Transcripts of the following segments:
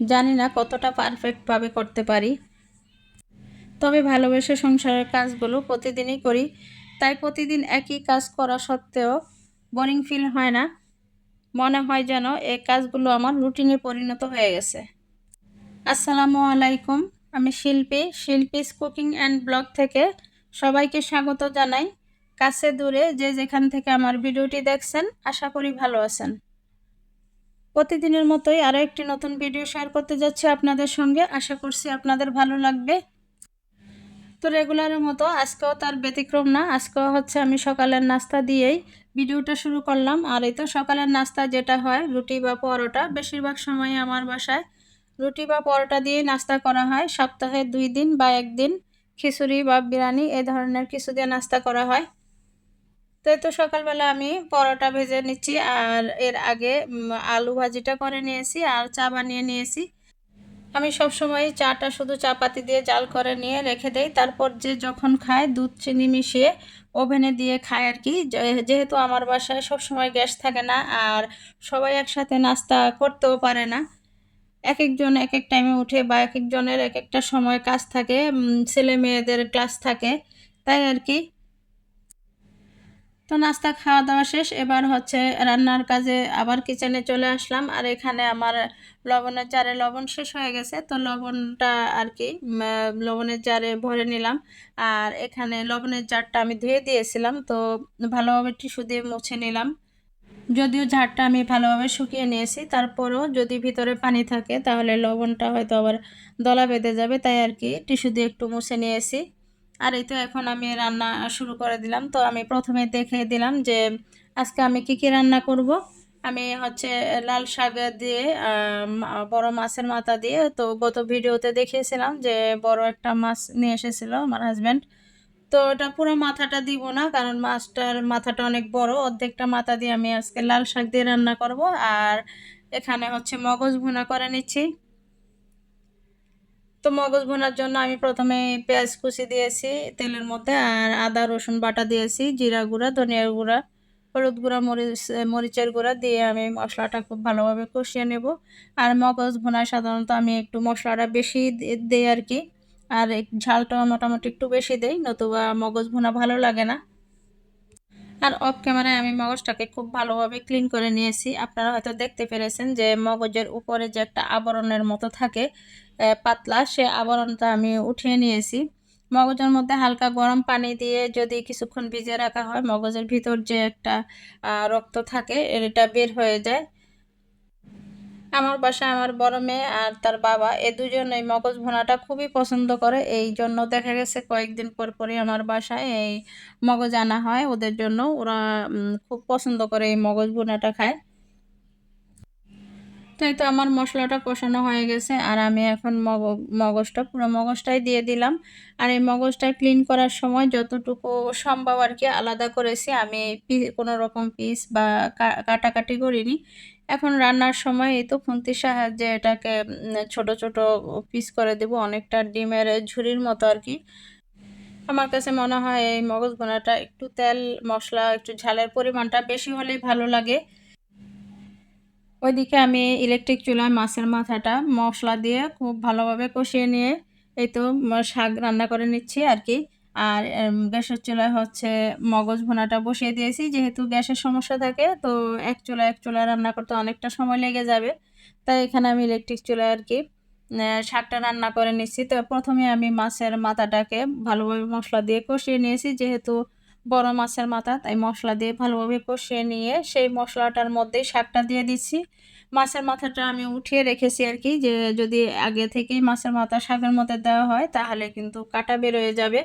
জানি না কতটা পারফেক্টভাবে করতে পারি। তবে ভালোবেসে সংসারের কাজগুলো প্রতিদিনই করি। তাই প্রতিদিন একই কাজ করা সত্ত্বেও বোরিং ফিল হয় না। মনে হয় যেন এই কাজগুলো আমার রুটিনে পরিণত হয়ে গেছে। আসসালামু আলাইকুম, আমি শিল্পী। শিল্পীস কুকিং অ্যান্ড ব্লগ থেকে সবাইকে স্বাগত জানাই। কাছে দূরে যে যেখান থেকে আমার ভিডিওটি দেখছেন, আশা করি ভালো আছেন। প্রতিদিনের মতোই আরও একটি নতুন ভিডিও শেয়ার করতে যাচ্ছি আপনাদের সঙ্গে। আশা করছি আপনাদের ভালো লাগবে। তো রেগুলারের মতো আজকেও তার ব্যতিক্রম না, আজকেও হচ্ছে আমি সকালের নাস্তা দিয়েই ভিডিওটা শুরু করলাম। আর এই তো সকালের নাস্তা যেটা হয়, রুটি বা পরোটা, বেশিরভাগ সময় আমার বাসায় রুটি বা পরোটা দিয়েই নাস্তা করা হয়। সপ্তাহে দুই দিন বা একদিন খিচুড়ি বা বিরিয়ানি এ ধরনের কিছু দিয়ে নাস্তা করা হয়। তো এই তো সকালবেলা আমি পরোটা ভেজে নিচ্ছি আর এর আগে আলু ভাজিটা করে নিয়েছি আর চা বানিয়ে নিয়েছি। আমি সবসময় চাটা শুধু চাপাতি দিয়ে জাল করে নিয়ে রেখে দেই। তারপর যে যখন খায়, দুধ, চিনি মিশিয়ে ওভেনে দিয়ে খায় আর কি। যেহেতু আমার বাসায় সবসময় গ্যাস থাকে না আর সবাই একসাথে নাস্তা করতেও পারে না এক একজন এক এক টাইমে উঠে বা এক একজনের এক একটা সময় কাজ থাকে ছেলে মেয়েদের ক্লাস থাকে, তাই আর কি। তো নাস্তা খাওয়া দাওয়া শেষ। এবার হচ্ছে রান্নার কাজে আবার কিচেনে চলে আসলাম। আর এখানে আমার লবণের জারে লবণ শেষ হয়ে গেছে। তো লবণটা আর কি লবণের জারে ভরে নিলাম। আর এখানে লবণের জারটা আমি ধুয়ে দিয়েছিলাম। তো ভালোভাবে টিস্যু দিয়ে মুছে নিলাম। যদিও ঝাড়টা আমি ভালোভাবে শুকিয়ে নিয়েছি। তারপরও যদি ভিতরে পানি থাকে, তাহলে লবণটা হয়তো আবার দলা বেঁধে যাবে। তাই আর কি টিস্যু দিয়ে একটু মুছে নিয়েছি। আর এই তো এখন আমি রান্না শুরু করে দিলাম। তো আমি প্রথমে দেখে দিলাম যে আজকে আমি কি কি রান্না করব। আমি হচ্ছে লাল শাক দিয়ে বড় মাছের মাথা দিয়ে, তো গত ভিডিওতে দেখিয়েছিলাম যে বড় একটা মাছ নিয়ে এসেছিল আমার হাজব্যান্ড তো ওটা পুরো মাথাটা দিব না, কারণ মাছটার মাথাটা অনেক বড়, অর্ধেকটা মাথা দিয়ে আমি আজকে লাল শাক দিয়ে রান্না করব। আর এখানে হচ্ছে মগজ ভুনা করে নিচ্ছি। তো মগজ ভোনার জন্য আমি প্রথমে পেঁয়াজ কুচি দিয়েছি, তেলের মধ্যে, আর আদা, রসুন বাটা দিয়েছি, জিরা গুঁড়া, ধনিয়ার গুঁড়া, হলুদ গুঁড়া, মরিচ, মরিচের গুঁড়া দিয়ে আমি মশলাটা খুব ভালোভাবে কষিয়ে নেব। আর মগজ ভোনায় সাধারণত আমি একটু মশলাটা বেশি দিই আর কি। আর ঝালটাও মোটামুটি একটু বেশি দেই, নতুবা মগজ ভুনা ভালো লাগে না। আর অফ ক্যামেরায় আমি মগজটাকে খুব ভালোভাবে ক্লিন করে নিয়েছি। আপনারা হয়তো দেখতে পেরেছেন যে মগজের উপরে যে একটা আবরণের মতো থাকে পাতলা, সে আবরণটা আমি উঠিয়ে নিয়েছি। মগজের মধ্যে হালকা গরম পানি দিয়ে যদি কিছুক্ষণ ভিজিয়ে রাখা হয়, মগজের ভিতর যে একটা রক্ত থাকে, এটা বের হয়ে যায়। আমার বাসায় আমার বড় মেয়ে আর তার বাবা, এ দুজন এই মগজ ভুনাটা খুবই পছন্দ করে। এই জন্য দেখা গেছে কয়েকদিন পর পরই আমার বাসায় এই মগজ আনা হয়। ওদের জন্য ওরা খুব পছন্দ করে এই মগজ ভুনাটা খায়। তো এই তো আমার মশলাটা কষানো হয়ে গেছে আর আমি এখন মগ, মগজটা, পুরো মগজটাই দিয়ে দিলাম। আর এই মগজটা ক্লিন করার সময় যতটুকু সম্ভব আর কি আলাদা করেছি। আমি কোনো রকম পিস বা কাটাকাটি করিনি। এখন রান্নার সময় এই তো খুন্তির সাহায্যে এটাকে ছোট ছোট পিস করে দেব, অনেকটা ডিমের ঝুড়ির মতো আর কি। আমার কাছে মনে হয় এই মগজ গোনাটা একটু তেল, মশলা, একটু ঝালের পরিমাণটা বেশি হলেই ভালো লাগে। ওইদিকে আমি ইলেকট্রিক চুলায় মাছের মাথাটা মশলা দিয়ে খুব ভালোভাবে কষিয়ে নিয়ে, এই তো শাক রান্না করে নিচ্ছি আর কি। আর গ্যাসের চুলায় হচ্ছে মগজ ভোনাটা বসিয়ে দিয়েছি। যেহেতু গ্যাসের সমস্যা থাকে, তো এক চুলা এক চুলায় রান্না করতে অনেকটা সময় লেগে যাবে। তাই এখানে আমি ইলেকট্রিক চুলায় আর কি শাকটা রান্না করে নিচ্ছি। তো প্রথমে আমি মাছের মাথাটাকে ভালোভাবে মশলা দিয়ে কষিয়ে নিয়েছি। যেহেতু বড় মাছের মাথা, তাই মশলা দিয়ে ভালোভাবে কষিয়ে নিয়ে সেই মশলাটার মধ্যেই শাকটা দিয়ে দিচ্ছি। মাছের মাথাটা আমি উঠিয়ে রেখেছি আর কি, যে যদি আগে থেকেই মাছের মাথা শাকের মধ্যে দেওয়া হয়, তাহলে কিন্তু কাটা বেরোয় যাবে।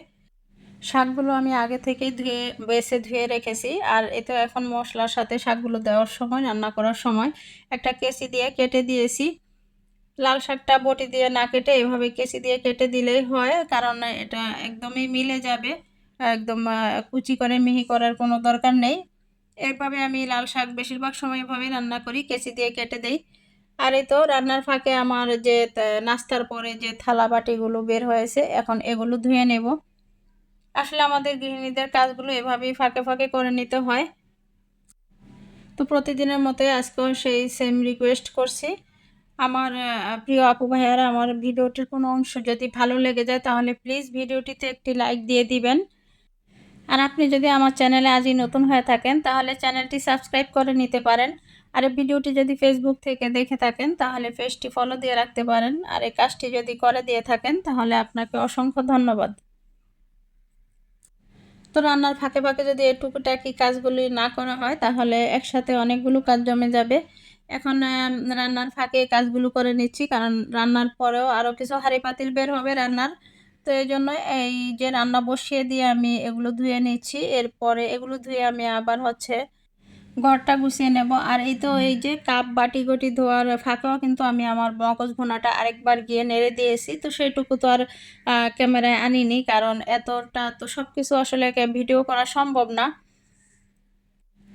শাকগুলো আমি আগে থেকেই ধুয়ে, বেছে ধুয়ে রেখেছি। আর এতে এখন মশলার সাথে শাকগুলো দেওয়ার সময়, রান্না করার সময় একটা কেসি দিয়ে কেটে দিয়েছি। লাল শাকটা বটি দিয়ে না কেটে এভাবে কেসি দিয়ে কেটে দিলেই হয়, কারণ এটা একদমই মিলে যাবে। একদম কুচি করে, মিহি করার কোনো দরকার নেই। এভাবে আমি লাল শাক বেশিরভাগ সময় এভাবেই রান্না করি, কেচি দিয়ে কেটে দেই। আর এই তো রান্নার ফাঁকে আমার যে নাস্তার পরে যে থালা বাটিগুলো বের হয়েছে, এখন এগুলো ধুয়ে নেব। আসলে আমাদের গৃহিণীদের কাজগুলো এভাবেই ফাঁকে ফাঁকে করে নিতে হয়। তো প্রতিদিনের মতোই আজকেও সেই সেম রিকোয়েস্ট করছি। আমার প্রিয় আপু ভাইয়ারা, আমার ভিডিওটির কোনো অংশ যদি ভালো লেগে যায় তাহলে প্লিজ ভিডিওটিতে একটি লাইক দিয়ে দিবেন। আর আপনি যদি আমার চ্যানেলে আজই নতুন হয়ে থাকেন তাহলে চ্যানেলটি সাবস্ক্রাইব করে নিতে পারেন। আর ভিডিওটি যদি ফেসবুক থেকে দেখে থাকেন তাহলে পেজটি ফলো দিয়ে রাখতে পারেন। আর এই কাজটি যদি করে দিয়ে থাকেন তাহলে আপনাকে অসংখ্য ধন্যবাদ। তো রান্নার ফাঁকে ফাঁকে যদি এটুকুটাকি কাজগুলি না করা হয়, তাহলে একসাথে অনেকগুলো কাজ জমে যাবে। এখন রান্নার ফাঁকে কাজগুলো করে নিচ্ছি, কারণ রান্নার পরেও আরও কিছু হাঁড়ি পাতিল বের হবে রান্নার। তো এই জন্য এই যে রান্না বসিয়ে দিয়ে আমি এগুলো ধুয়ে নিচ্ছি। এরপরে এগুলো ধুয়ে আমি আবার হচ্ছে ঘরটা গুছিয়ে নেব। আর এই তো এই যে কাপ, বাটি, গটি ধোয়ার ফাঁকেও কিন্তু আমি আমার মগজ ভুনাটা আরেকবার গিয়ে নেড়ে দিয়েছি। তো সেইটুকু তো আর ক্যামেরায় আনিনি কারণ এতটা তো সব কিছু আসলে ভিডিও করা সম্ভব না।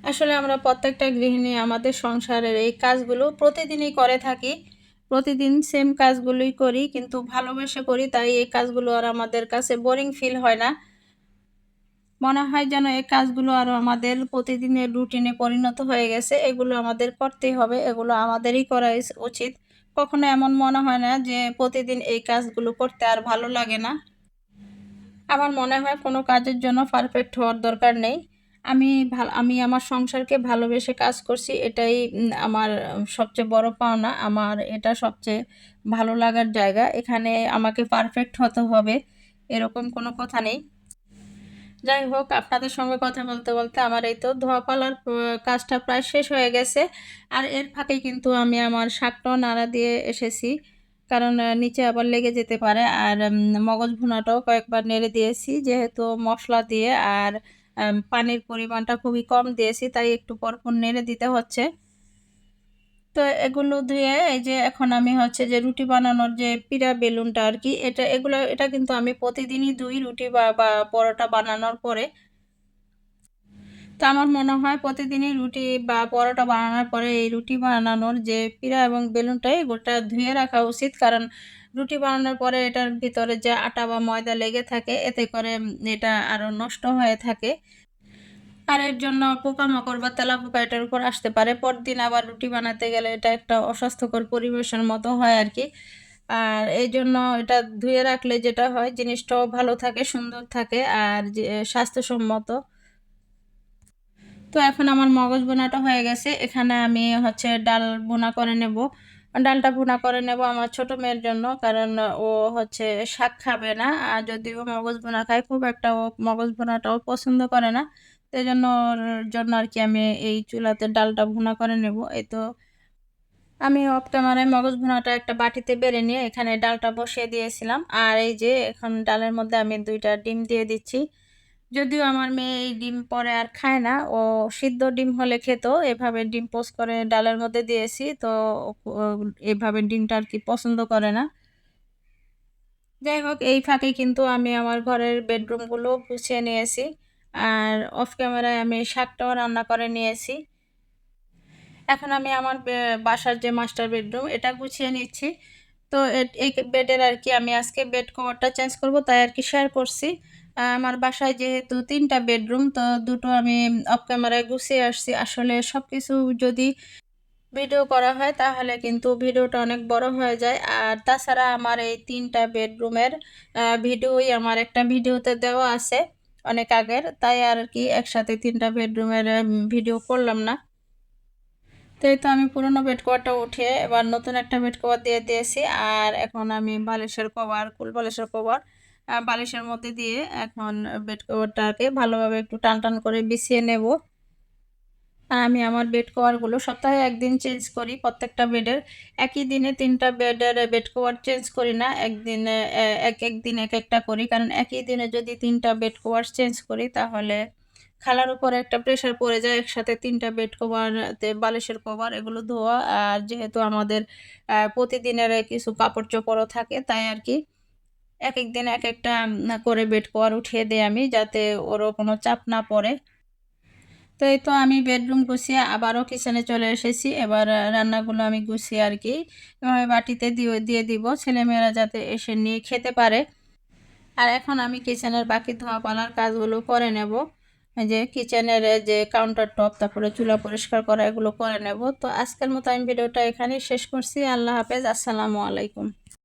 আসলে আমরা প্রত্যেকটা গৃহিণী আমাদের সংসারের এই কাজগুলো প্রতিদিনই করে থাকি। প্রতিদিন সেম কাজগুলোই করি, কিন্তু ভালোবেসে করি, তাই এই কাজগুলো আর আমাদের কাছে বোরিং ফিল হয় না। মনে হয় যেন এই কাজগুলো আরও আমাদের প্রতিদিনের রুটিনে পরিণত হয়ে গেছে। এগুলো আমাদের করতেই হবে, এগুলো আমাদেরই করা উচিত। কখনো এমন মনে হয় না যে প্রতিদিন এই কাজগুলো করতে আর ভালো লাগে না। আমার মনে হয় কোনো কাজের জন্য পারফেক্ট হওয়ার দরকার নেই। আমি ভালো, আমি আমার সংসারকে ভালোবেসে কাজ করছি, এটাই আমার সবচেয়ে বড় পাওনা। আমার এটা সবচেয়ে ভালো লাগার জায়গা। এখানে আমাকে পারফেক্ট হতে হবে, এরকম কোনো কথা নেই। যাই হোক, আপনাদের সঙ্গে কথা বলতে বলতে আমার এই তো ধোয়া পালার কাজটা প্রায় শেষ হয়ে গেছে। আর এর ফাঁকে কিন্তু আমি আমার শাকটাও নাড়া দিয়ে এসেছি। কারণ নিচে আবার লেগে যেতে পারে। আর মগজ ভুনাটাও কয়েকবার নেড়ে দিয়েছি যেহেতু মশলা দিয়ে। আর পানির পরিমাণটা খুবই কম দিয়েছি, তাই একটু পরপর নেড়ে দিতে হচ্ছে। তো এগুলো ধুয়ে এই যে এখন আমি হচ্ছে যে রুটি বানানোর যে পিড়া বেলুনটা আর কি, এটা এগুলো, এটা কিন্তু আমি প্রতিদিনই ধুই রুটি বা পরোটা বানানোর পরে, তো আমার মনে হয় প্রতিদিনই রুটি বা পরোটা বানানোর পরে এই রুটি বানানোর যে পিড়া এবং বেলুনটাই গোটা ধুয়ে রাখা উচিত। কারণ রুটি বানানোর পরে এটার ভিতরে যে আটা বা ময়দা লেগে থাকে, এতে করে এটা আরও নষ্ট হয়ে থাকে। আর এর জন্য পোকামাকড় বা তেলাপোকা এটার উপর আসতে পারে। পরদিন আবার রুটি বানাতে গেলে এটা একটা অস্বাস্থ্যকর পরিবেশের মতো হয় আর কি। আর এই জন্য এটা ধুয়ে রাখলে যেটা হয়, জিনিসটাও ভালো থাকে, সুন্দর থাকে আর স্বাস্থ্যসম্মত। তো এখন আমার মগজ বোনাটা হয়ে গেছে। এখানে আমি হচ্ছে ডাল বোনা করে নেব। ডালটা বোনা করে নেব আমার ছোট মেয়ের জন্য, কারণ ও হচ্ছে শাক খাবে না, আর যদি ও মগজ বোনা খায়, খুব একটা ও মগজ বোনাটাও পছন্দ করে না। সেই জন্য ওর জন্য আর কি আমি এই চুলাতে ডালটা ভুনা করে নেব। এই তো আমি অফ ক্যামেরায় মগজ ভুনাটা একটা বাটিতে বেড়ে নিয়ে এখানে ডালটা বসিয়ে দিয়েছিলাম। আর এই যে এখন ডালের মধ্যে আমি দুইটা ডিম দিয়ে দিচ্ছি। যদিও আমার মেয়ে এই ডিম পরে আর খায় না, ও সিদ্ধ ডিম হলে খেত, এভাবে ডিম পোস্ট করে ডালের মধ্যে দিয়েছি, তো এভাবে ডিমটা আর কি পছন্দ করে না। যাই হোক, এই ফাঁকে কিন্তু আমি আমার ঘরের বেডরুমগুলো গুছিয়ে নিয়েছি, আর অফ ক্যামেরায় আমি শাকটাও রান্না করে নিয়েছি। এখন আমি আমার বাসার যে মাস্টার বেডরুম এটা গুছিয়ে নিচ্ছি। তো এই বেডের আর কি আমি আজকে বেড কভারটা চেঞ্জ করব, তাই আর কি শেয়ার করছি। আমার বাসায় যেহেতু তিনটা বেডরুম, তো দুটো আমি অফ ক্যামেরায় গুছিয়ে আসছি। আসলে সব কিছু যদি ভিডিও করা হয়, তাহলে কিন্তু ভিডিওটা অনেক বড় হয়ে যায়। আর তাছাড়া আমার এই তিনটা বেডরুমের ভিডিওই আমার একটা ভিডিওতে দেওয়া আছে অনেক আগের। তাই আর কি একসাথে তিনটা বেডরুমের ভিডিও করলাম না। তাই তো আমি পুরোনো বেড কভারটা উঠিয়ে এবার নতুন একটা বেড কভার দিয়ে দিয়েছি। আর এখন আমি বালিশের কভার কুল বালিশের কভার বালিশের মধ্যে দিয়ে এখন বেড কভারটাকে ভালোভাবে একটু টান টান করে বিছিয়ে নেব। আর আমি আমার বেড কভারগুলো সপ্তাহে একদিন চেঞ্জ করি, প্রত্যেকটা বেডের একই দিনে তিনটা বেডের বেড কভার চেঞ্জ করি না, একদিনে এক এক দিন এক একটা করি। কারণ একই দিনে যদি তিনটা বেড কভার চেঞ্জ করি তাহলে খালার উপর একটা প্রেশার পড়ে যায়, একসাথে তিনটা বেড কভার বালিশের কভার এগুলো ধোয়া। আর যেহেতু আমাদের প্রতিদিনের কিছু কাপড় চোপড়ও থাকে, তাই আর কি এক এক দিন এক একটা করে বেড কভার উঠিয়ে দিই আমি যাতে ওরও কোনো চাপ না পড়ে। তো এই তো আমি বেডরুম গুছিয়ে আবারও কিচেনে চলে এসেছি। এবার রান্নাগুলো আমি গুছিয়ে আর কি এভাবে বাটিতে দিয়ে দিয়ে দিব। ছেলেমেয়েরা যাতে এসে নিয়ে খেতে পারে। আর এখন আমি কিচেনের বাকি ধোয়া পালার কাজগুলো করে নেব। যে কিচেনের যে কাউন্টার টপ তারপরে চুলা পরিষ্কার করা, এগুলো করে নেব। তো আজকের মতো আমি ভিডিওটা এখানেই শেষ করছি। আল্লাহ হাফেজ। আসসালামু আলাইকুম।